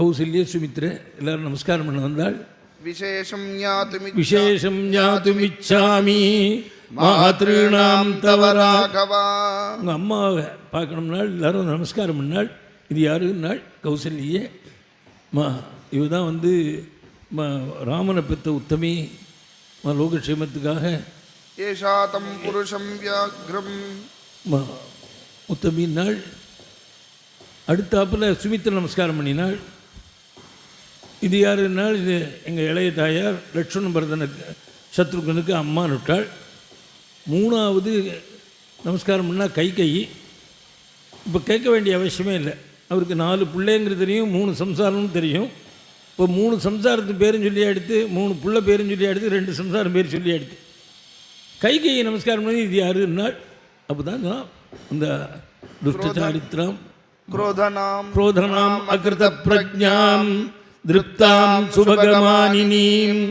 கௌசல்ய சுமித்ர எல்லாரும் நமஸ்காரம் பண்ண வந்தாள் விசேஷம் ஞாத்துமி விசேஷம் ஞாத்துமிச்சாமி மாத்ருணாம் தவராகவா உங்கள் அம்மாவை பார்க்கணும்னால் எல்லாரும் நமஸ்காரம் பண்ணால் இது யாருன்னாள் கௌசல்யே மா இவதான் வந்து ராமனை பெத்த உத்தமி லோகக்ஷேமத்துக்காக ஏஷா தம் புருஷம் வியாக்ரம் உத்தமின்னாள் அடுத்தாப்பில் சுமித்திர நமஸ்காரம் பண்ணினாள் இது யாருன்னா இது எங்கள் இளைய தாயார் லட்சுமண பரதனுக்கு சத்ருகனுக்கு அம்மா நட்டாள். மூணாவது நமஸ்காரம்னா கை கை. இப்போ கேட்க வேண்டிய அவசியமே இல்லை. அவருக்கு நாலு பிள்ளைங்கிறது தெரியும் மூணு சம்சாரம்னு தெரியும். இப்போ மூணு சம்சாரத்து பேரும் சொல்லி எடுத்து மூணு புள்ள பேரும் சொல்லி எடுத்து ரெண்டு சம்சாரம் பேர் சொல்லி எடுத்து. கை கையை நமஸ்காரம் பண்ணி இது யாருன்னா அப்போ தான் இந்த துஷ்ட சாரித்திரம் குரோதனாம் குரோதனாம் அகிருத பிரஜாம் திருப்தாம் சுபகமானினீம்.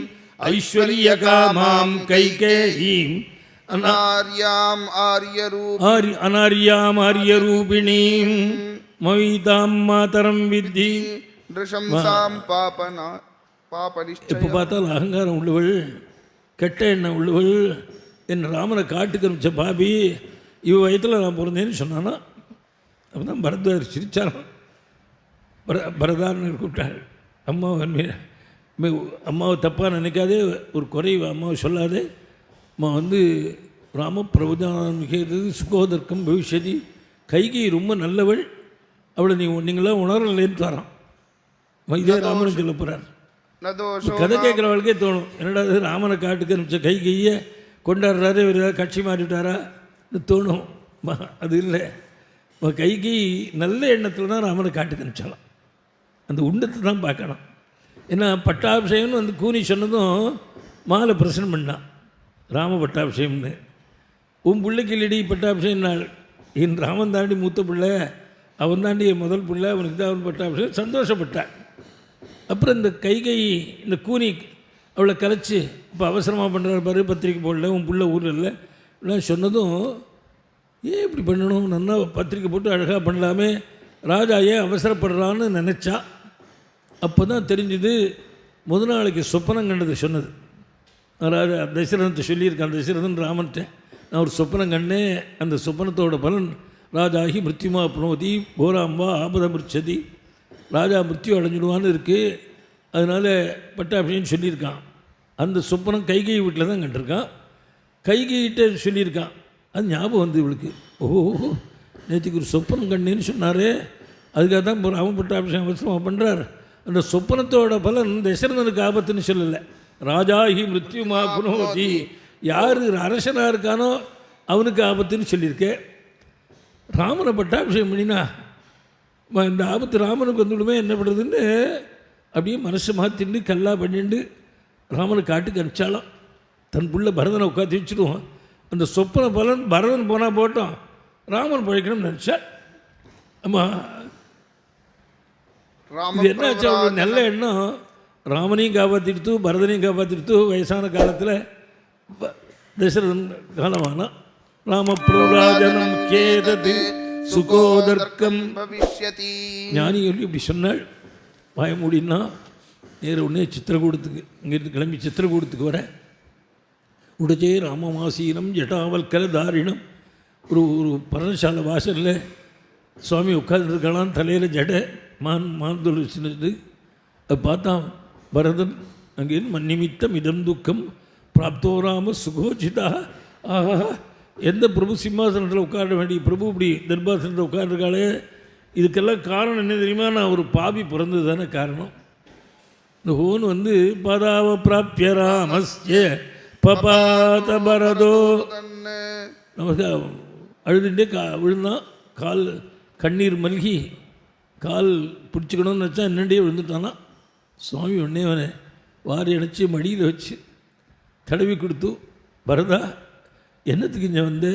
ஐஸ்வர்ய காமாம் கைகேயீம் அனார்யாம் ஆரியரூ அனார்யாம் ஆரியரூபிணீம். மவிதாம் மாதரம் வித்தி. நிருஷம்சாம் பாபனா பாபனிஷ்ட இப்போ பார்த்தாலும் அகங்காரம் உள்ளவள். கெட்ட எண்ணம் உள்ளவள். என் ராமனை காட்டுக்கு அனுப்பிச்ச பாபி இவ வயத்தில் நான் பிறந்தேன்னு சொன்னானா? அப்போ தான் பரத்வாஜர் சிரிச்சாராம். பர பரதாரன் கூப்பிட்டாள். அம்மாவன் அம்மாவை தப்பாக நினைக்காதே ஒரு குறைவு அம்மாவை சொல்லாதே. அம்மா வந்து ராம பிரபுதானம் மிகிறது சுகோதர்க்கம் பவிஷ்யதி கைகை ரொம்ப நல்லவள் அவளை நீ நீங்களாம் உணரலேன்னு தரான். இதே ராமனு சொல்ல போகிறார் கதை கேட்குறவளுக்கே தோணும் என்னடா அது ராமனை காட்டுக்கு அனுப்பிச்ச கை கையை கொண்டாடுறாரு இவர் ஏதாவது கட்சி மாறிட்டாரா? தோணும். அது இல்லை. கைகை நல்ல எண்ணத்தில் தான் ராமனை காட்டுக்கு அனுப்பிச்சாலாம் அந்த உண்டத்தை தான் பார்க்கணும். ஏன்னா பட்டாபிஷேகம்னு வந்து கூனி சொன்னதும் மாலை பிரசனை பண்ணான் ராம பட்டாபிஷேகம்னு. உன் பிள்ளைக்கு இல்லடி பட்டாபிஷேகம் நாள். என் ராமன் தாண்டி மூத்த பிள்ளை அவன் தாண்டி என் முதல் பிள்ளை அவனுக்கு தான் அவன் பட்டாபிஷேகம். சந்தோஷப்பட்டான் அப்புறம் இந்த கைகை இந்த கூனி அவளை கலைச்சி இப்போ அவசரமாக பண்ணுறாரு பாரு பத்திரிக்கை போடல உன் பிள்ளை ஊரில் இல்லை. இப்படிலாம் சொன்னதும் ஏன் இப்படி பண்ணணும்? நல்லா பத்திரிக்கை போட்டு அழகாக பண்ணலாமே. ராஜா ஏன் அவசரப்படுறான்னு நினச்சா? அப்போ தான் தெரிஞ்சுது முதல் நாளைக்கு சொப்பனம் கண்டது சொன்னது. ராஜா தசரதத்தை சொல்லியிருக்கான் தசரதன் ராமன்ட்ட நான் ஒரு சொப்பனம் கண்டேன் அந்த சொப்பனத்தோட பலன் ராஜாகி மிருத்யுமா புனோதி கோராம்பா ஆபதமிருச்சதி ராஜா மிருத்யு அடைஞ்சிடுவான்னு இருக்குது அதனால் பட்டாபிஷன் சொல்லியிருக்கான். அந்த சொப்பனம் கைகை வீட்டில் தான் கண்டிருக்கான். கைகைகிட்ட சொல்லியிருக்கான். அது ஞாபகம் வந்து இவளுக்கு. ஓஹோ நேற்றுக்கு ஒரு சொப்பனம் கண்டேன்னு சொன்னாரே. அதுக்காக தான் இப்போ ராம பட்டாபிஷேகம் அவசரமாக பண்ணுறார் அந்த சொப்பனத்தோட பலன் தசரதனுக்கு ஆபத்துன்னு சொல்லலை. ராஜாஹி மிருத்யுமா புனோதி யார் அரசனாக இருக்கானோ அவனுக்கு ஆபத்துன்னு சொல்லியிருக்கேன் ராமனை பட்டாபிஷேகம் பண்ணினா இந்த ஆபத்து ராமனுக்கு வந்துவிடுமே என்ன பண்ணுறதுன்னு அப்படியே மனசு மாற்றிண்டு கல்லா பண்ணிண்டு ராமனை காட்டுக்கு அனுப்பிச்சாலும். தன் புள்ள பரதனை உட்காந்து வச்சுடுவான். அந்த சொப்பன பலன் பரதன் போனால் போட்டோம். ராமன் பழைக்கணும்னு நினச்சா ஆமாம் என்ன ஆச்சு? அவங்களோட நல்ல எண்ணம். ராமனையும் காப்பாற்றிடுத்து பரதனையும் காப்பாற்றிடுத்து வயசான காலத்தில் தசரதன் ராம ராமபிரராஜனம் கேதது சுகோதர்க்கம். பவிஷ்யதி. ஞானிகள் இப்படி சொன்னால் வாய நேர உடனே சித்திரகூடத்துக்கு இங்கேருந்து கிளம்பி சித்திரகூடத்துக்கு வர. உடச்சே ராமமாசீனம் ஜட்டாவல்கல தாரிணம். ஒரு ஒரு பரணசாலை வாசலில் சுவாமி உட்கார்ந்துருக்கலாம் தலையில் ஜடை. மான் மாந்தொழு சின்னது. அதை பார்த்தா பரதன் அங்கே மன்னிமித்தம் இதம் துக்கம் பிராப்தோராம சுகோஜிதா ஆஹா எந்த பிரபு சிம்மாசனத்தில் உட்கார வேண்டிய பிரபு இப்படி தர்பாசனத்தில் உட்காந்துருக்காளே இதுக்கெல்லாம் காரணம் என்ன தெரியுமா? நான் ஒரு பாவி பிறந்தது தானே காரணம். இந்த ஹோன் வந்து பதாவ பிராப்திய ராமஸ்ய பபாத பரதோ. நமக்கு அழுதுகிட்டே கா விழுந்தான். கால் கண்ணீர் மல்கி. கால் பிடிச்சிக்கணும்னு வச்சா என்னண்டே விழுந்துட்டானா? சுவாமி உடனே அவனை வாரி அடைச்சி மடியில் வச்சு தடவி கொடுத்து பரதா என்னத்துக்கு இங்கே வந்து?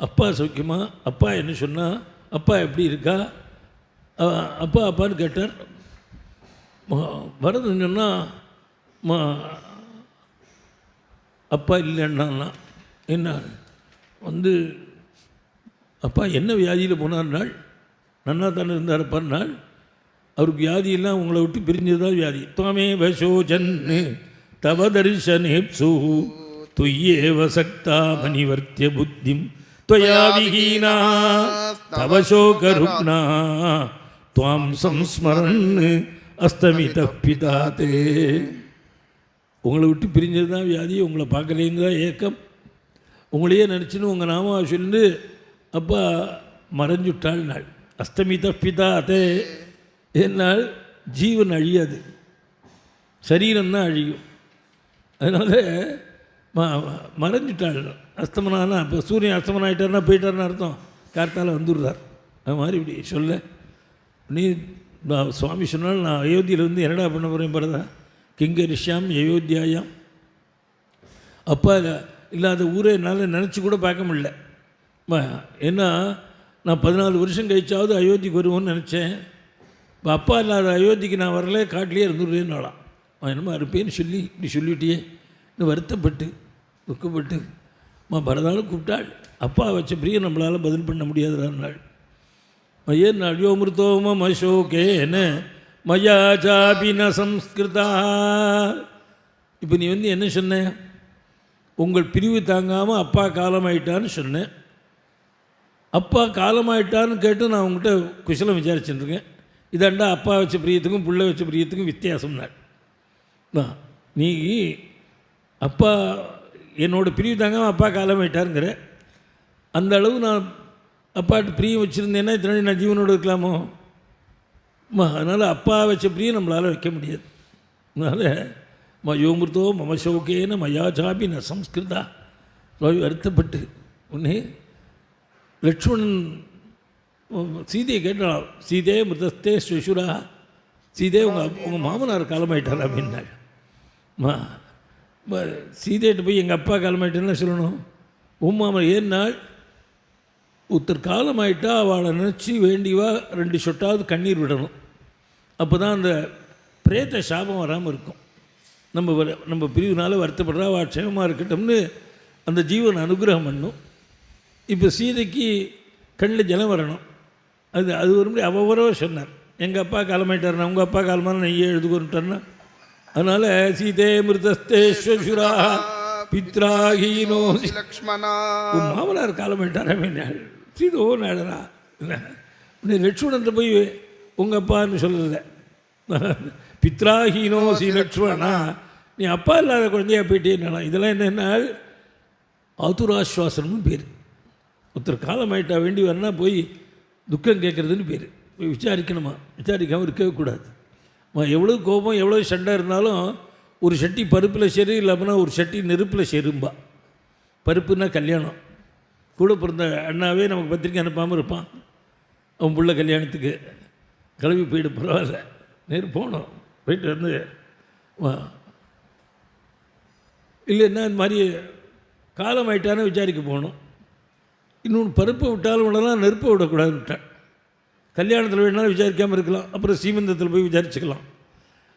அப்பா சௌக்கியமா? அப்பா என்ன சொன்னா? அப்பா எப்படி இருக்கா? அப்பா அப்பான்னு கேட்டார். பரதன் சொன்னால் மா அப்பா இல்லைன்னா என்ன? வந்து அப்பா என்ன வியாதியில் போனார்னால் நன்னா தானே இருந்தார் நாள் அவருக்கு வியாதியெல்லாம் உங்களை விட்டு பிரிஞ்சது தான் வியாதி துவமே வசோஜன்னு தவ தரிசனேப்சு துய்யேவ சக்தா மணிவர்த்திய புத்திம் त्वया विहीना तव शोकरुग्ना त्वां संस्मरन् அஸ்தமித பிதா தே உங்களை விட்டு பிரிஞ்சது தான் வியாதி உங்களை பார்க்கலேங்க தான் ஏக்கம் உங்களையே நினச்சின்னு உங்கள் நாம சொல்லிட்டு அப்பா மறைஞ்சுட்டாள் நாள் அஸ்தமித பிதா அதே என்னால் ஜீவன் அழியாது. சரீரம் தான் அழியும். அதனால் ம மறைஞ்சிட்டாள் அஸ்தமனானா இப்போ சூரியன் அஸ்தமனம் ஆகிட்டார்னா போயிட்டார்னு அர்த்தம். கார்த்தால் வந்துடுறார். அது மாதிரி இப்படி சொல்ல. நீ நான் சுவாமி சொன்னால் நான் அயோத்தியில் வந்து என்னடா பண்ண போகிறேன் படுதா கிங்கரிஷாம் அயோத்தியாயாம். அப்பா இல்லாத ஊரை என்னால் நினச்சி கூட பார்க்க முடியல. ஏன்னா நான் பதினாலு வருஷம் கழிச்சாவது அயோத்திக்கு வருவோன்னு நினச்சேன். இப்போ அப்பா இல்லாத அயோத்திக்கு நான் வரல காட்டிலே இருந்துருவேன்னாலாம் அவன் என்னமா இருப்பேன்னு சொல்லி இப்படி சொல்லிட்டியே. இன்னும் வருத்தப்பட்டு துக்கப்பட்டு அம்மா பரதாலும் கூப்பிட்டாள். அப்பா வச்ச பிரிய நம்மளால் பதில் பண்ண முடியாதுறாள் ஏன் அழியோமிருத்தோம மசோகேன மயா ஜாபின சம்ஸ்கிருதா. இப்போ நீ வந்து என்ன சொன்ன? உங்கள் பிரிவு தாங்காமல் அப்பா காலமாயிட்டான்னு சொன்னேன் அப்பா காலமாயிட்டான்னு கேட்டு நான் உங்கள்கிட்ட குஷலம் விசாரிச்சுட்டுருக்கேன். இதாண்டா அப்பா வச்ச பிரியத்துக்கும் பிள்ளை வச்ச பிரியத்துக்கும் வித்தியாசம் தான் நீ அப்பா என்னோடய பிரிவு தாங்க அப்பா காலமாயிட்டாருங்கிற. அந்த அளவு நான் அப்பாட்டு பிரியம் வச்சுருந்தேன்னா இத்தனை நான் ஜீவனோடு இருக்கலாமோ? அம்மா அதனால் அப்பா வச்ச பிரியம் நம்மளால் வைக்க முடியாது. அதனால் ம மமசோகேன மம சோகேன மயா சம்ஸ்கிருதா. வருத்தப்பட்டு ஒன்று லக்ஷ்மணன் சீதையை கேட்டான் சீதே மிருதஸ்தே ஸ்வசுரா சீதே உங்கள் உங்கள் மாமனார் காலமாயிட்டார்? அப்படின்னாங்க. மா சீதையிட்ட போய் எங்கள் அப்பா காலமாயிட்டேன்னு சொல்லணும். உன் மாமன் ஏன்னாள் ஒருத்தர் காலமாயிட்டா அவளை நினச்சி வேண்டிவா ரெண்டு சொட்டாவது கண்ணீர் விடணும். அப்போ தான் அந்த பிரேத்த சாபம் வராமல் இருக்கும். நம்ம நம்ம பிரிவுனால வருத்தப்படுறா அவள் க்ஷேமமாக இருக்கட்டும்னு அந்த ஜீவன் அனுகிரகம் பண்ணும். இப்போ சீதைக்கு கண்ணில் ஜலம் வரணும். அது அது ஒரு முறை அவ்வளோ சொன்னார். எங்கள் அப்பா காலமாயிட்டார்னா உங்கள் அப்பா காலமான நெய்யே எழுதுகொண்டுட்டார்னா அதனால் சீதே மிருதஸ்தேஸ்வசுரா பித்ராஹீனோ லக்ஷ்மணா உன் மாமனார் காலமாயிட்டாரா வேண்டாள் சீதோ நாடரா இல்லை நீ லட்சுமணன் போய் உங்கள் அப்பான்னு சொல்லல. பித்ராஹீனோ சி லட்சுமணா நீ அப்பா இல்லாத குழந்தையா போயிட்டே இதெல்லாம் என்னென்னா ஆதுராஸ்வாசனம்னு பேர். ஒருத்தர் காலமாயிட்டா வேண்டி வரனா போய் துக்கம் கேட்குறதுன்னு பேர். போய் விசாரிக்கணுமா? விசாரிக்காமல் இருக்கவே கூடாது. எவ்வளோ கோபம் எவ்வளோ சண்டை இருந்தாலும் ஒரு சட்டி பருப்பில் சரி இல்லாமனா ஒரு சட்டி நெருப்பில் செரும்பா. பருப்புன்னா கல்யாணம். கூட பிறந்த அண்ணாவே நமக்கு பத்திரிக்கை அனுப்பாமல் இருப்பான். அவன் பிள்ளை கல்யாணத்துக்கு கிளம்பி போயிட்டு பரவாயில்ல. நேரு போனோம் போயிட்டு வந்து வா. இல்லைன்னா இந்த மாதிரி காலம் ஆயிட்டானே விசாரிக்க போகணும். இன்னொன்று பருப்பை விட்டாலும் விடலாம் நெருப்பை விடக்கூடாது விட்டேன். கல்யாணத்தில் வேணாலும் விசாரிக்காமல் இருக்கலாம் அப்புறம் சீமந்தத்தில் போய் விசாரிச்சுக்கலாம்.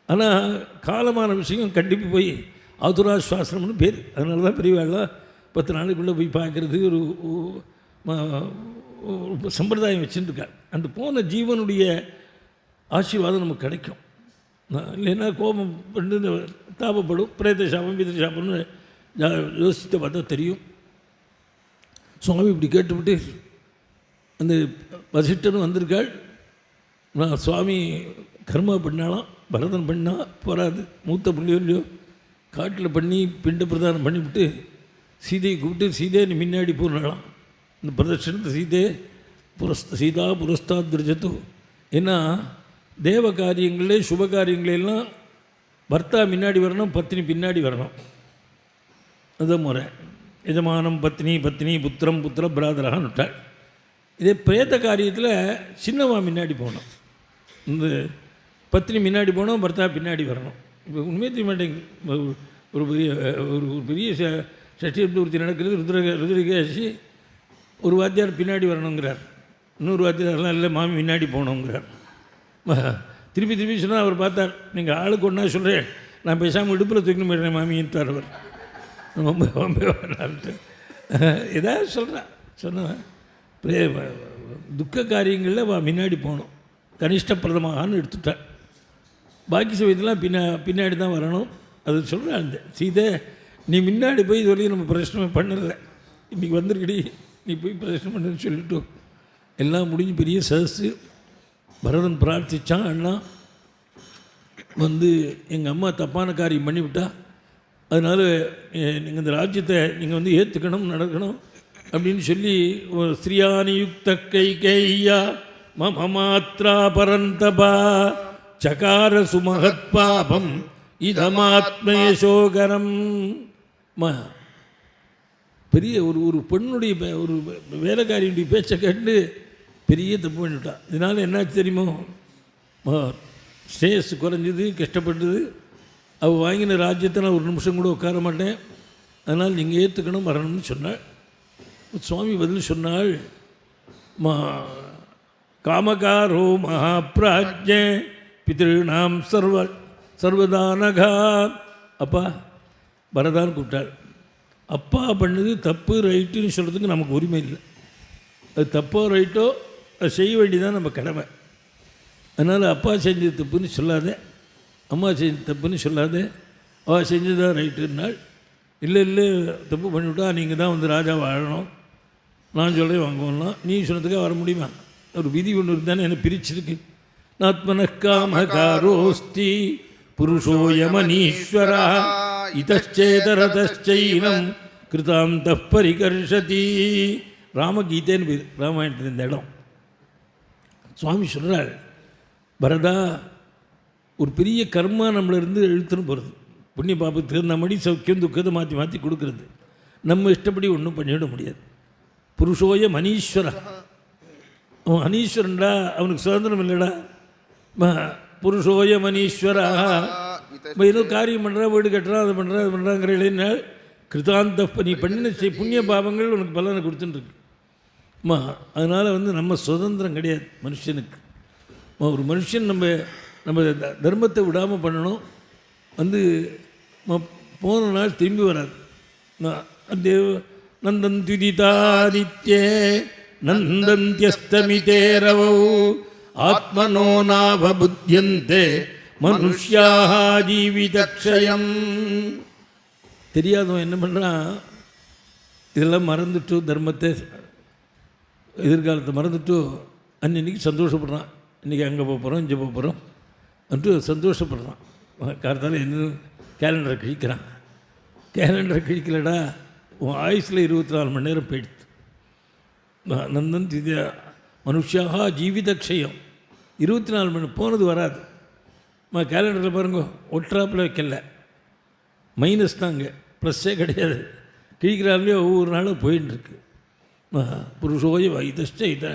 ஆனால் காலமான விஷயம் கண்டிப்பாக போய் ஆதுராஸ்வாசனம்னு பேர். அதனால தான் பெரியவாள்லாம் பத்து நாளைக்குள்ளே போய் பார்க்குறது ஒரு சம்பிரதாயம் வச்சுருக்காள் அந்த போன ஜீவனுடைய ஆசீர்வாதம் நமக்கு கிடைக்கும். நான் இல்லைன்னா கோபம் பண்ணி தாபப்படும் பிரேத சாபம் பிதிர சாபம்னு யோசித்த யோசித்து பார்த்தா தெரியும். சுவாமி இப்படி கேட்டுவிட்டு அந்த வசிஷ்டனும் வந்திருக்காள். நான் சுவாமி கர்மா பண்ணாலாம் பரதன் பண்ணால் போராது மூத்த பிள்ளையோ இல்லையோ காட்டில் பண்ணி பிண்ட பிரதானம் பண்ணிவிட்டு சீதையை கூப்பிட்டு சீதையை நீ முன்னாடி போனாலாம் இந்த பிரதட்சணத்தை சீதே புரஸ்த சீதா புரஸ்தாத் திருஜத்து ஏன்னா தேவ காரியங்களே சுப காரியங்களெல்லாம் பர்த்தா முன்னாடி வரணும் பத்தினி பின்னாடி வரணும். அதுதான் முறை. எஜமானம் பத்னி பத்னி புத்திரம் புத்திர பிராதரகான்னு விட்டாள் இதே பிரேத காரியத்தில் சின்னவா முன்னாடி போகணும். இந்த பத்னி முன்னாடி போனோம் பர்த்தா பின்னாடி வரணும். இப்போ உண்மையை தெரிய மாட்டேங்குது. ஒரு பெரிய ஒரு ஒரு பெரிய ச- சஷ்டி நடக்கிறது ருத்ர ருத்ரகேசி ஒரு வாத்தியார் பின்னாடி வரணுங்கிறார். இன்னொரு வாத்தியார்லாம் இல்லை மாமி முன்னாடி போகணுங்கிறார். திருப்பி திருப்பி சொன்னால் அவர் பார்த்தார் நீங்கள் ஆளுக்கு ஒன்றா சொல்கிறேன் நான் பேசாமல் இடுப்பில் தூக்கணும் போயிடுறேன் மாமின்ட்டார் அவர். ரொம்ப ரொம்ப வேணான்ட்டு ஏதாவது சொல்கிறேன் சொன்னேன். பிரே துக்க காரியங்களில் வா முன்னாடி போகணும். கனிஷ்ட பிரதமான்னு பாக்கி சமயத்தெல்லாம் பின்னா பின்னாடி தான் வரணும். அது சொல்கிறேன் அந்த சீதை நீ முன்னாடி போய் இதுவரையும் நம்ம பிரச்சனை பண்ணலை. இன்றைக்கி வந்துருக்கடி நீ போய் பிரச்சனை பண்ணுன்னு சொல்லிட்டு. எல்லாம் முடிஞ்சு பெரிய சதஸு பரதன் பிரார்த்திச்சான் அண்ணா. வந்து எங்கள் அம்மா தப்பான காரியம் பண்ணிவிட்டா. அதனால் நீங்கள் இந்த ராஜ்யத்தை நீங்கள் வந்து ஏற்றுக்கணும் நடக்கணும் அப்படின்னு சொல்லி ஒரு ஸ்ரீயானியுக்த கை கையா மம மாத்ரா பரந்தபா சகார சுமகத் பாபம் இதமாத்மயசோகரம் ம பெரிய ஒரு ஒரு பெண்ணுடைய பே- ஒரு வேலைக்காரியுடைய பேச்சை கேட்டு பெரிய தப்பு பண்ணிவிட்டான் இதனால் என்னாச்சு தெரியுமோ? ஸ்டேஸ் குறைஞ்சது கஷ்டப்பட்டது. அவள் வாங்கின ராஜ்யத்தை நான் ஒரு நிமிஷம் கூட உட்கார மாட்டேன். அதனால் நீங்கள் ஏற்றுக்கணும் வரணும்னு சொன்னாள். சுவாமி பதில் சொன்னாள் மா காமகாரோ மகாபிராஜ்ய பிதிருநாம் சர்வ சர்வதானகா. அப்பா பரதான் கூப்பிட்டாள் அப்பா பண்ணது தப்பு ரைட்டுன்னு சொல்கிறதுக்கு நமக்கு உரிமை இல்லை. அது தப்போ ரைட்டோ அது செய்ய வேண்டியதான் நம்ம கடமை. அதனால் அப்பா செஞ்சது தப்புன்னு சொல்லாதே. அம்மா செஞ்ச தப்புன்னு சொல்லாது. அவள் செஞ்சதா ரைட்டுன்னாள் இல்லை இல்லை தப்பு பண்ணிவிட்டா நீங்கள் தான் வந்து ராஜா வாழணும். நான் சொல்லி வாங்குவோம்னா நீ சொன்னதுக்காக வர முடியுமா? ஒரு விதி ஒன்று இருந்தானே என்னை பிரிச்சிருக்கு. நாத்மனக்காமகாரோஸ்தி புருஷோயமனீஸ்வரா இதச்சேதரதச்சைனம் கிருதாந்த பரிகர்ஷதி. ராமகீதைன்னு பேர் ராமாயணத்தில் இந்த இடம். சுவாமி சொல்கிறாள் பரதா ஒரு பெரிய கர்மா நம்மளிருந்து இழுத்துன்னு போகிறது புண்ணிய பாபத்துக்கு தகுந்த மாதிரி சௌக்கியம் துக்கத்தை மாற்றி மாற்றி கொடுக்கறது. நம்ம இஷ்டப்படி ஒன்றும் பண்ணிவிட முடியாது. புருஷோய மனீஸ்வரா. அவன் அனீஸ்வரன்டா அவனுக்கு சுதந்திரம் இல்லைடா. ம- புருஷோய மனீஸ்வரா. இப்போ ஏதோ காரியம் பண்ணுறா வீடு கட்டுறான் அதை பண்ணுறா அது பண்ணுறாங்கிற கிருதாந்த நீ பண்ணின செய் புண்ணிய பாவங்கள் உனக்கு பலனை கொடுத்துட்டுருக்கு அம்மா அதனால் வந்து நம்ம சுதந்திரம் கிடையாது மனுஷனுக்கு. ஒரு மனுஷன் நம்ம நம்ம தர்மத்தை விடாமல் பண்ணணும். வந்து ம- போன நாள் திரும்பி வராது நான் தேவ நந்தன் துதிதாதித்யே நந்தந்தியஸ்தமிதே ரவௌ ஆத்மனோ நாவ புத்தியந்தே ஜீவிதக்ஷயம். தெரியாதவன் என்ன பண்ணுறான் இதெல்லாம் மறந்துட்டு தர்மத்தை எதிர்காலத்தை மறந்துட்டு அன்னைக்கு சந்தோஷப்படுறான். இன்றைக்கி அங்கே போக போகிறோம் இங்கே போக போகிறோம் என்று சந்தோஷப்படுறான். காரணத்தால் என்ன? கேலண்டரை கிழிக்கிறான் கேலண்டரை கிழிக்கலடா உன் ஆயுஸில் இருபத்தி நாலு மணி நேரம் போயிடுது. நந்தன் திவ்யா மனுஷாக ஜீவிதக்ஷயம் இருபத்தி நாலு மணி போனது வராது. மா கேலண்டரில் பாருங்க ஒற்றாப்பில் வைக்கல. மைனஸ் தாங்க ப்ளஸ்ஸே கிடையாது. கிழிக்கிறாருலேயே ஒவ்வொரு நாளும் போயின்னு இருக்கு புருஷோய வைதஷ்ட இதை.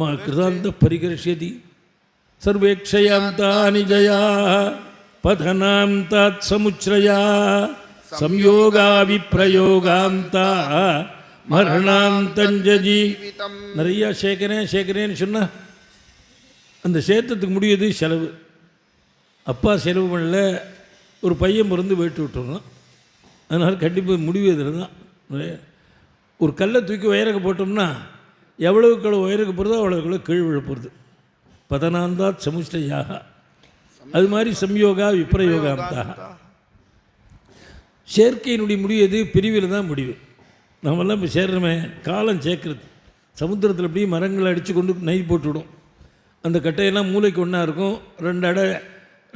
மா கிருதாந்த பரிகரிஷதி சர்வேக்ஷயாம் தானி ஜயா பதனாம் தாத் சமுச்ரயா சம்யோகா விப்ரயோகாம் தா மரணாம் தஞ்சஜி ஜீவிதம் நிறையா சேர்க்கிறேன் சேர்க்கிறேன்னு சொன்னால் அந்த சேர்த்ததுக்கு முடியுது செலவு. அப்பா செலவு பண்ணல ஒரு பையன் பிறந்து வெட்டு விட்டுறோம் அதனால் கண்டிப்பாக முடிவு இதில் தான் ஒரு கல்லை தூக்கி உயரக்க போட்டோம்னா எவ்வளவுக்கு எவ்வளோ உயரக்க போகிறதோ அவ்வளோக்கு எவ்வளோ கீழ் விழ போகிறது பதனாந்தாத் சமுஷ்டயாக. அது மாதிரி சம்யோகா விப்ரயோகாந்தாக சேர்க்கையினுடைய முடிவு எது? பிரிவில் தான் முடிவு. நம்மெல்லாம் இப்போ சேர்றமே காலம் சேர்க்கறது. சமுத்திரத்தில் அப்படியே மரங்களை அடித்து கொண்டு நெய் போட்டுவிடும். அந்த கட்டையெல்லாம் மூளைக்கு ஒன்றா இருக்கும். ரெண்டு அடை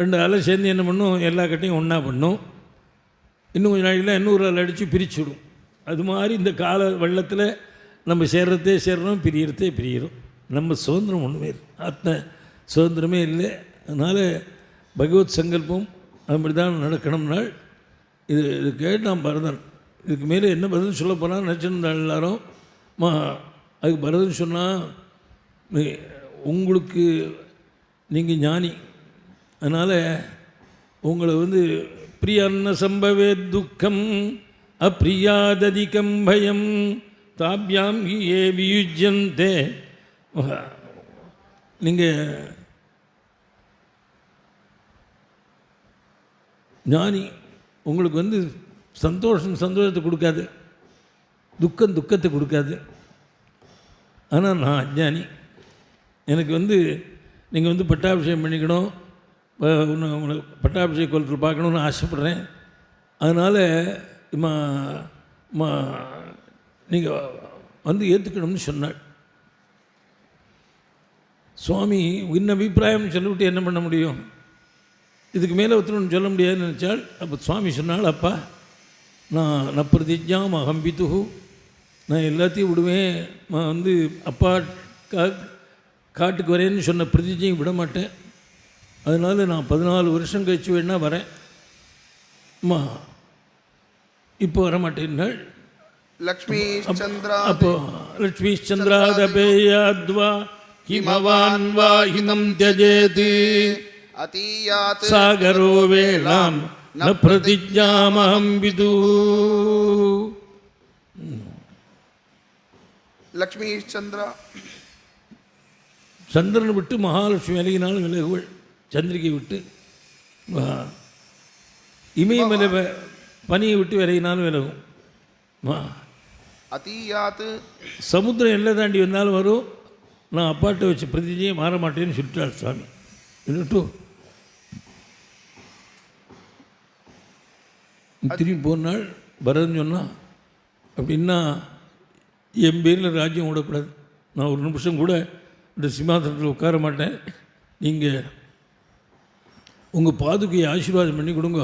ரெண்டு அலை சேர்ந்து என்ன பண்ணும்? எல்லா கட்டையும் ஒன்றா பண்ணும். இன்னும் கொஞ்சம் நாளில் இன்னொரு அலை அடித்து பிரிச்சுடும். அது மாதிரி இந்த கால வெள்ளத்தில் நம்ம சேர்றதே சேர்றோம் பிரியறதே பிரியிறோம். நம்ம சுதந்திரம் ஒன்றுமே ஆத்ம சுதந்திரமே இல்லை. அதனால் பகவத் சங்கல்பம் அப்படி தான் நடக்கணும்னால் இது இது கேட்டான் பரதன். இதுக்கு மேலே என்ன பதில் சொல்ல போகிறான்னு நினச்சிருந்தாள் எல்லாரும் மா அதுக்கு பரதன் சொன்னால் உங்களுக்கு நீங்கள் ஞானி. அதனால் உங்களை வந்து பிரியன்ன சம்பவே துக்கம் அப்பிரியாததிகம் பயம் தாபியாம் ஏ வியுஜ்யந்தே. நீங்கள் ஞானி உங்களுக்கு வந்து சந்தோஷம் சந்தோஷத்தை கொடுக்காது. துக்கம் துக்கத்தை கொடுக்காது. ஆனால் நான் அஞ்ஞானி எனக்கு வந்து நீங்கள் வந்து பட்டாபிஷேகம் பண்ணிக்கணும். உன்னை உங்களை பட்டாபிஷேக கோலத்தில் பார்க்கணுன்னு ஆசைப்பட்றேன். அதனால் மா மா நீங்கள் வந்து ஏற்றுக்கணும்னு சொன்னாள். சுவாமி உன் அபிப்பிராயம்னு சொல்லிவிட்டு என்ன பண்ண முடியும்? இதுக்கு மேலே ஒருத்தர் சொல்ல முடியாதுன்னு நினச்சாள் அப்போ சுவாமி சொன்னால் அப்பா நான் நான் பிரதிஜாம் அகம்பித்துகு நான் எல்லாத்தையும் விடுவேன். நான் வந்து அப்பா கா காட்டுக்கு வரேன்னு சொன்ன பிரதிஜையும் விட மாட்டேன். அதனால் நான் பதினாலு வருஷம் கழிச்சு வேணா வரேன். அம்மா இப்போ வரமாட்டேன்னாள் லக்ஷ்மி சந்திரா அப்போ லக்ஷ்மி சந்திராதபேயாத்வா. ஹிமவான் வா ஹிமம் தியஜேதி अतीयात् சாகரோ வேளாம் ந பிரதிஜாமஹம் விது लक्ष्मीश्चन्द्रा சந்திரனை விட்டு மகாலட்சுமி விலகினாலும் விலகுவள் சந்திரிகை விட்டு ஆ, இமயமலை வ- பனியை விட்டு விலகினாலும் விலகும் ஆ, अतीयात् சமுத்திரம் எல்லை தாண்டி வந்தாலும் வரும் நான் அப்பாட்ட வச்ச பிரதிஜையை மாற மாட்டேன்னு சொல்லிட்டார் சுவாமி. என்னட்டு திரும்பி போன நாள் பரதன் சொன்னான் அப்படின்னா என் பேரில் ராஜ்யம் விடக்கூடாது நான் ஒரு நிமிஷம் கூட இந்த சிம்மாசனத்தில் உட்கார மாட்டேன். நீங்கள் உங்கள் பாதுகையை ஆசீர்வாதம் பண்ணி கொடுங்க.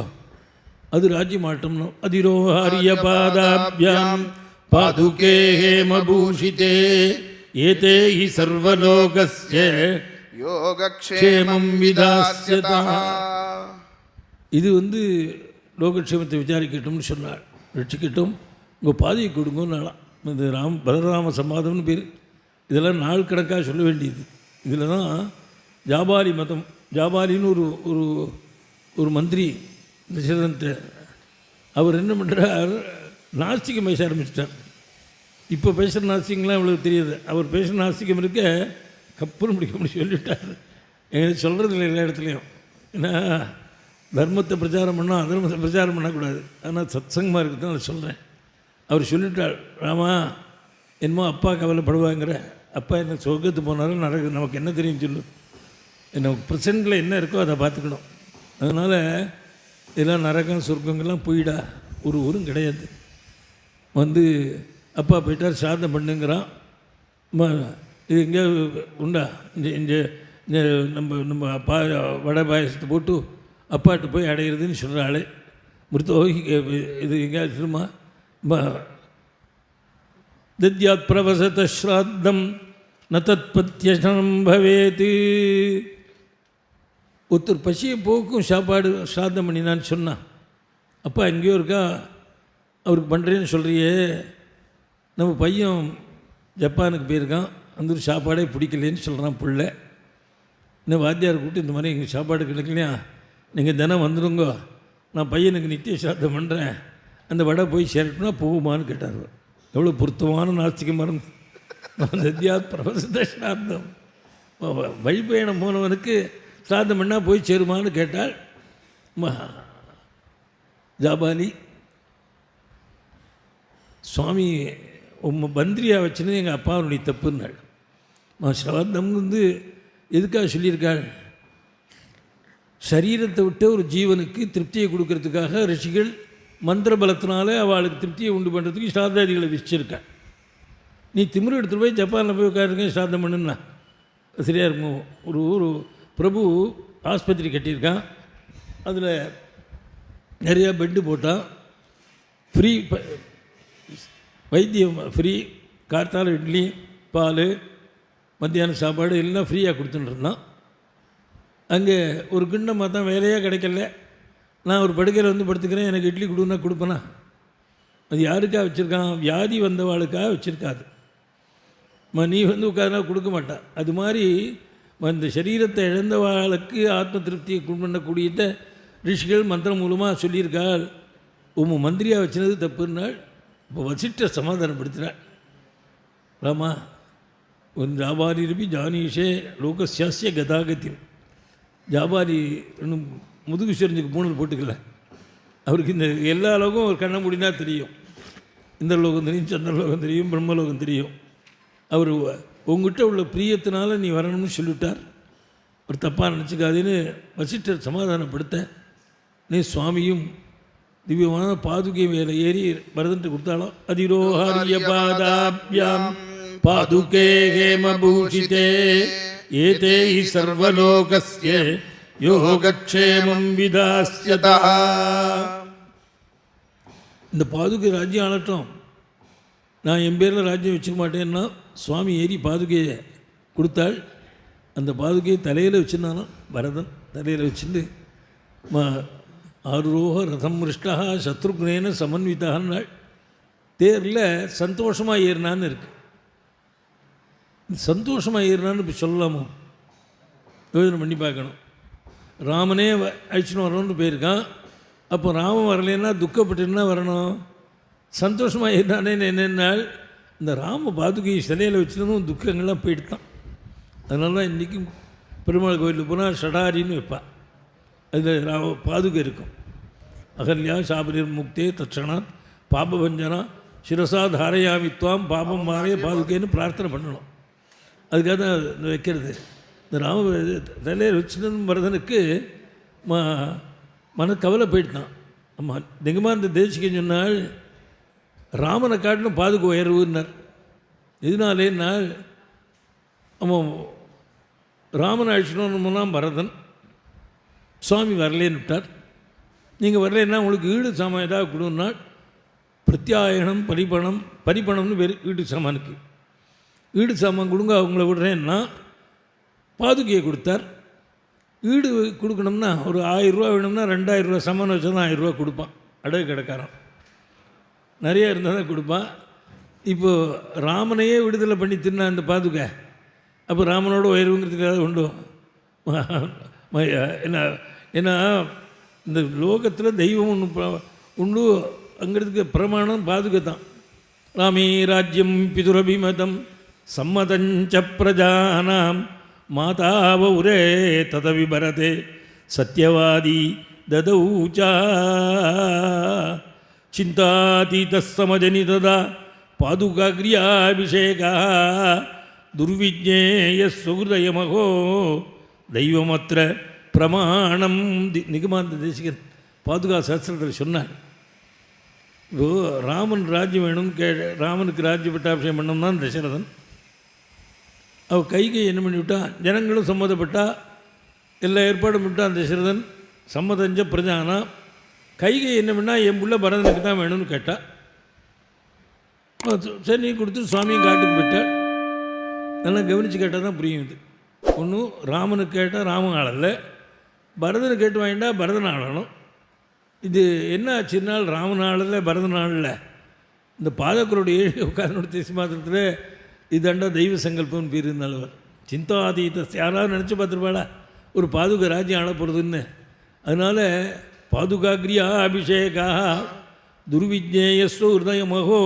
அது ராஜ்யம் ஆட்டம்னு அதிரோஹாரிய பாதாபியாம். பாதுகே ஹேமபூஷிதே ஏதே ஹி சர்வலோகஸ்ய योगक्षेमं क्षेमं विधास्यतः இது வந்து லோகக்ஷேமத்தை விசாரிக்கட்டும்னு சொன்னார் ரட்சிக்கட்டும் உங்கள் பாதையை கொடுங்கன்னாலாம் இது ராம் பலராம சம்பாதம்னு பேர் இதெல்லாம் நாள் கணக்காக சொல்ல வேண்டியது இதில் தான் ஜாபாலி மதம் ஜாபாலின்னு ஒரு ஒரு ஒரு மந்திரி தசரன்ட்ட அவர் என்ன பண்ணுறார் நாஸ்திகம் பேச ஆரம்பிச்சிட்டார் இப்போ பேசுகிற நாசிங்கெலாம் இவ்வளோ தெரியுது. அவர் பேசுகிற நாசிக்கம் இருக்க கப்பல் பிடிக்க முடியும் சொல்லிட்டார் எங்களுக்கு சொல்கிறது இல்லை எல்லா இடத்துலையும். ஏன்னா தர்மத்தை பிரச்சாரம் பண்ணால் அதர்மத்தை பிரச்சாரம் பண்ணக்கூடாது. ஆனால் சத்சங்கமாக இருக்குது நான் சொல்கிறேன் அவர் சொல்லிட்டார் ராமா என்னமோ அப்பா கவலைப்படுவாங்கிற. அப்பா என்ன சொர்க்கத்து போனாலும் நடக்குது நமக்கு என்ன தெரியும் சொல்லு. நமக்கு ப்ரெசண்டில் என்ன இருக்கோ அதை பார்த்துக்கணும். அதனால் இதெல்லாம் நரகம் சொர்க்கங்கள்லாம் போயிடா. ஒரு ஊரும் கிடையாது. வந்து அப்பா போயிட்டார் சாதம் பண்ணுங்கிறான். இது இங்கே உண்டா? இந்த இந்த நம்ம நம்ம அப்பா வடை பாயசத்தை போட்டு அப்பாட்ட போய் அடையிறதுன்னு சொல்கிறாள் மிருத்தோகி இது எங்கேயாவது சொல்லுமா தத்யாத் பிரவசத ஸ்ராத்தம் ந தத் பிரத்யசனம் பவேத்து ஒருத்தர் பசியை போக்கும் சாப்பாடு சாதம் பண்ணினான்னு சொன்னான். அப்பா எங்கேயோ இருக்கா? அவருக்கு பண்ணுறேன்னு சொல்கிறியே நம்ம பையன் ஜப்பானுக்கு போயிருக்கான். அந்த ஒரு சாப்பாடே பிடிக்கலன்னு சொல்கிறான் புள்ள. இன்னும் வாத்தியார் கூப்பிட்டு இந்த மாதிரி எங்கள் சாப்பாடு கிடைக்கலையா? நீங்கள் தினம் வந்துடுங்க நான் பையனுக்கு நித்திய சாதம் பண்ணுறேன் அந்த வடை போய் சேரட்டுனா போகுமான்னு கேட்டார். எவ்வளோ பொருத்தமான நாஸ்திகமாக இருந்து தத்யா பிரபசத சாந்தம் வழிபயணம் போனவனுக்கு சாதம் பண்ணால் போய் சேருமான்னு கேட்டால் ம- ஜாபாலி சுவாமி உம்ம பந்திரியாக வச்சுனது எங்கள் அப்பாவுடைய தப்புன்னாள் நான் வந்து எதுக்காக சொல்லியிருக்காள் சரீரத்தை விட்டு ஒரு ஜீவனுக்கு திருப்தியை கொடுக்கறதுக்காக ரிஷிகள் மந்திர பலத்தினால அவளுக்கு திருப்தியை உண்டு பண்ணுறதுக்கு ஸ்ராத்தாதிகளை விசிச்சிருக்காள் நீ திமிரு எடுத்துகிட்டு போய் ஜப்பானில் போய் உட்காருங்க ஸ்ராத்தம் பண்ணுன்னா. சரியாக இருக்கும் ஒரு ஒரு பிரபு ஆஸ்பத்திரி கட்டியிருக்கான். அதில் நிறையா பெட்டு போட்டான். ஃப்ரீ வைத்தியம் ஃப்ரீ கார்த்தால் இட்லி பால் மத்தியானம் சாப்பாடு எல்லாம் ஃப்ரீயாக கொடுத்துட்டுருந்தான் அங்கே ஒரு கிண்ணமாக தான் வேலையாக கிடைக்கல. நான் ஒரு படுக்கையில் வந்து படுத்துக்கிறேன் எனக்கு இட்லி கொடுன்னா கொடுப்பேனா? அது யாருக்காக வச்சுருக்கான்? வியாதி வந்தவாளுக்காக வச்சுருக்காது. நீ வந்து உட்கார்ந்தா கொடுக்க மாட்டா. அது மாதிரி அந்த சரீரத்தை இழந்தவாளுக்கு ஆத்ம திருப்தியை கொண்டு ரிஷிகள் மந்திரம் மூலமாக சொல்லியிருக்காள். உம் மந்திரியாக வச்சினது தப்புன்னாள் இப்போ வசிட்ட சமாதானப்படுத்தினாள் ராமா ஒரு ஜாபாரிருப்பி ஜானீஷே லோகசியாசிய கதாகத்தின். ஜாபாரி இன்னும் முதுகு செறிஞ்சுக்கு பூணல் போட்டுக்கல. அவருக்கு இந்த எல்லா லோகம் ஒரு கண்ண முடினா தெரியும். இந்த லோகம் தெரியும் சந்திரலோகம் தெரியும் பிரம்மலோகம் தெரியும். அவர் உங்ககிட்ட உள்ள பிரியத்தினால நீ வரணும்னு சொல்லிவிட்டார் ஒரு தப்பாக நினச்சிக்காதுன்னு வசிட்டர் சமாதானப்படுத்த நீ சுவாமியும் திவ்யமான பாதுகை மேலே ஏறி பரதன்ட்டு கொடுத்தாலும் அதிரோஹாரிய பாதாபியாம் பாதுகே ஹேமபூஷிதே ஏதே சர்வலோகஸ்ய யோகக்ஷேமம் விதாஸ்யதா. இந்த பாதுகை ராஜ்யம் ஆளட்டும். நான் என் பேரில் ராஜ்யம் வச்சுக்க மாட்டேன்னா சுவாமி ஏறி பாதுகையை கொடுத்தாள் அந்த பாதுகையை தலையில் வச்சுருந்தானோ பரதன் தலையில் வச்சுட்டு ஆரோக ரதம் ரிஷ்டா சத்ருக்னேன சமன்விதான்னாள் தேரில் சந்தோஷமாக ஏறினான்னு இருக்கு. சந்தோஷமாக ஏறினான்னு இப்போ சொல்லலாமோ? யோஜனை பண்ணி பார்க்கணும். ராமனே வ- அழிச்சுன்னு வரணும்னு போயிருக்கான். அப்போ ராமன் வரலைன்னா துக்கப்பட்டுன்னா வரணும்? சந்தோஷமாக இருந்தானே என்னென்னால் இந்த ராம பாதுகை சிலையில் வச்சுருந்தும் துக்கங்கள்லாம் போயிட்டுதான். அதனால தான் இன்றைக்கும் பெருமாள் கோயிலுக்கு போனால் ஷடாரின்னு வைப்பான். அது ராம பாதுகை இருக்கும் அகல்யா சாபரிர் முக்தே தட்சணாத் பாபபஞ்சனா சிரசா தாரையாமித்வாம் பாபம் மாறைய பாதுகைன்னு பிரார்த்தனை பண்ணணும். அதுக்காக தான் வைக்கிறது. இந்த ராம தலையில் வச்சுருந்த பரதனுக்கு ம மன கவலை போயிட்டான். ஆமாம் நிகமாந்த தேசிகன் சொன்னால் ராமனை காட்டிலும் பாதுகை உயர்வுன்னார். இதனாலேனால் அவன் ராமன் அழிச்சணும்னா பரதன் சுவாமி வரலேன்னு விட்டார். நீங்கள் வரலைன்னா உங்களுக்கு ஈடு சாமான் ஏதாவது கொடுன்னா பிரத்யாயனம் பரிபணம் பரிபணம்னு வெறு வீட்டு சாமானுக்கு. ஈடு சாமான் கொடுங்க அவங்கள விடுறேன்னா பாதுகையை கொடுத்தார். ஈடு கொடுக்கணும்னா ஒரு ஆயிரரூவா வேணும்னா ரெண்டாயிரரூவா சமானம் வச்சு தான் ஆயிரரூவா கொடுப்பான் அடகு கிடக்காரன். நிறையா இருந்தால் தான் கொடுப்பான். இப்போது ராமனையே விடுதலை பண்ணி தின்ன அந்த பாதுகை. அப்போ ராமனோட உயர்வுங்கிறதுக்கு ஏதாவது உண்டு? என்ன ஏன்னா இந்த லோகத்தில் தெய்வம் ஒன்று ப- உண்டு அங்கிறதுக்கு பிரமாணம் பாதுகை தான் ராமே ராஜ்யம் பிதுரபிமதம் சம்மதஞ்ச பிரஜானாம் மாதாவ உரே ததவிபரதே சத்யவாதி ததௌச்சா சிந்தாதீதசமஜனி ததா பாதுகாகிரியாபிஷேகா துர்விஜ்ஞேய சுகிருதயமகோ தெய்வமற்ற பிரமாணம். தி- நிகமாந்த தேசிகன் பாதுகா சாஸ்திரத்தில் சொன்னார். இப்போ ராமன் ராஜ்யம் வேணும்னு கே ராமனுக்கு ராஜ்ய பட்டாபிஷேகம் பண்ணோம்னா தசரதன். அவள் கைகை என்ன பண்ணிவிட்டான் ஜனங்களும் சம்மதப்பட்டா எல்லா ஏற்பாடும் விட்டான் தசரதன். சம்மதஞ்ச பிரஜானா கைகை என்ன பண்ணால் என் புள்ள பரதனுக்கு தான் வேணும்னு கேட்டாள் சரி நீ கொடுத்து சுவாமியும் காட்டுக்கு போயிட்டாள் நல்லா கவனித்து கேட்டால் தான் புரியும் இது. ஒன்றும் ராமனுக்கு கேட்டால் ராமன் ஆளலை பரதனை கேட்டு வாங்கிட்டா பரதன் ஆடணும் இது என்ன ஆச்சுனால் ராமநாளில் பரதன் நாளில் இந்த பாதக்கருடைய ஏழு உட்கார்ந்து தேசி இதாண்டா தெய்வ சங்கல்பம்னு பேர் இருந்தாலும். சிந்தாதீத யாராவது நினச்சி பார்த்துருப்பாடா ஒரு பாதுகா ராஜ்யம் ஆட போகிறதுன்னு அதனால் பாதுகாகிரியா அபிஷேகா துர்விஜேயஸ்வ ஹிருதயமகோ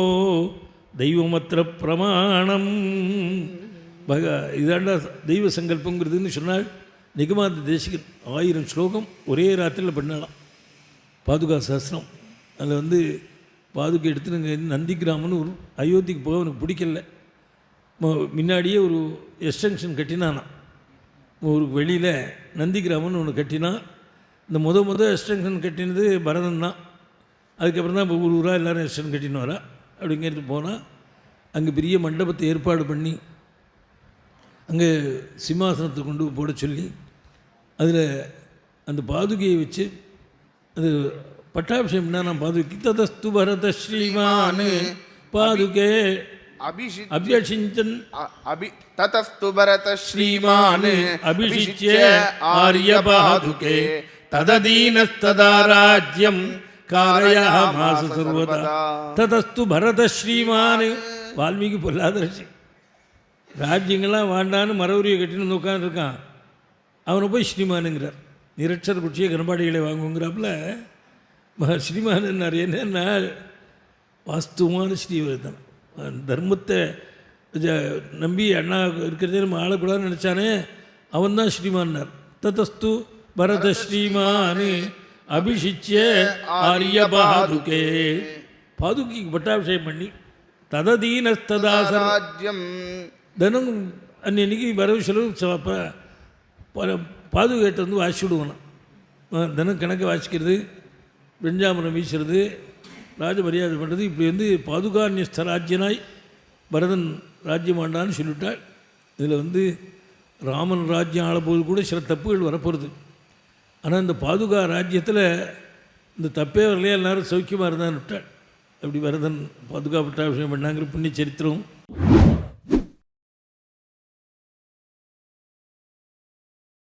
தெய்வமற்ற பிரமாணம். பக இதாண்டா தெய்வ சங்கல்பங்கிறதுன்னு சொன்னால் நிகமாந்த தேசிகன் ஆயிரம் ஸ்லோகம் ஒரே ராத்திரியில் பண்ணலாம் பாதுகா சாஸ்திரம். அதில் வந்து பாதுகா எடுத்து நந்தி கிராமம்னு ஒரு அயோத்திக்கு போக அவனுக்கு பிடிக்கல. முன்னாடியே ஒரு எக்ஸ்டென்ஷன் கட்டினானான் ஒரு வெளியில் நந்தி கிராமம்னு ஒன்று கட்டினான். இந்த முத முத எக்ஸ்டென்ஷன் கட்டினது பரதன் தான். அதுக்கப்புறம் தான் இப்போ ஊர் ஊராக எல்லோரும் எக்ஸ்டென்ஷன் கட்டின்னு வரா அப்படிங்கிறது போனால் அங்கே பெரிய மண்டபத்தை ஏற்பாடு பண்ணி அங்கே சிம்மாசனத்தை கொண்டு போட சொல்லி அதில் அந்த பாதுகையை வச்சு அது பட்டாபிஷேகம்னா நான் பாதுகை. ததஸ்து பரத ஸ்ரீமான் பாதுகே. அபிஷி அபியசிஞ்சன் அ- அபி ததஸ்து பரத ஸ்ரீமான் அபிஷிச்சிய ஆரிய பாதுகே. தததீனஸ்ததா ராஜ்யம் காரயாமாச சர்வதா. ததஸ்து பரத ஸ்ரீமான் வால்மீகி பொல்லாத ராஜ்யங்கள்லாம் வாண்டான்னு மரவுரியை கட்டின்னு உட்காந்துருக்கான் அவனை போய் ஸ்ரீமானுங்கிறார். நிரட்சர் குச்சியை கரும்பாடிகளை வாங்குங்கிறாப்புல ஸ்ரீமானுன்னார் என்னன்னா வாஸ்துவமான ஸ்ரீவர்தன் தர்மத்தை நம்பி அண்ணா இருக்கிறதே நம்ம ஆளக்கூடாதுன்னு நினச்சானே அவன் தான் ஸ்ரீமான்னார். ததஸ்து பரத ஸ்ரீமானு அபிஷிச்சிய ஆரிய பாதுகே. பாதுகைக்கு பட்டாபிஷேகம் பண்ணி தததீனஸ்ததாசர் ராஜ்யம் தினம் அன்னைக்கு வரவு செலவு பாதுகாட்டை வந்து வாசி விடுவானாம் தினம் கணக்கு வாசிக்கிறது வெஞ்சாமரம் வீசுறது ராஜ மரியாதை பண்ணுறது இப்படி வந்து பாதுகான்யஸ்த ராஜ்யனாய் பரதன் ராஜ்யம் ஆண்டான்னு சொல்லிவிட்டாள் இதில் வந்து ராமன் ராஜ்யம் ஆளப்போது கூட சில தப்புகள் வரப்போகிறது ஆனால் இந்த பாதுகா ராஜ்யத்தில் இந்த தப்பே வரலையா எல்லாரும் சௌக்கியமாக இருந்தான்னு விட்டாள் அப்படி பரதன் பாதுகாப்பட்ட விஷயம் பண்ணாங்கிற புண்ணிய சரித்திரம்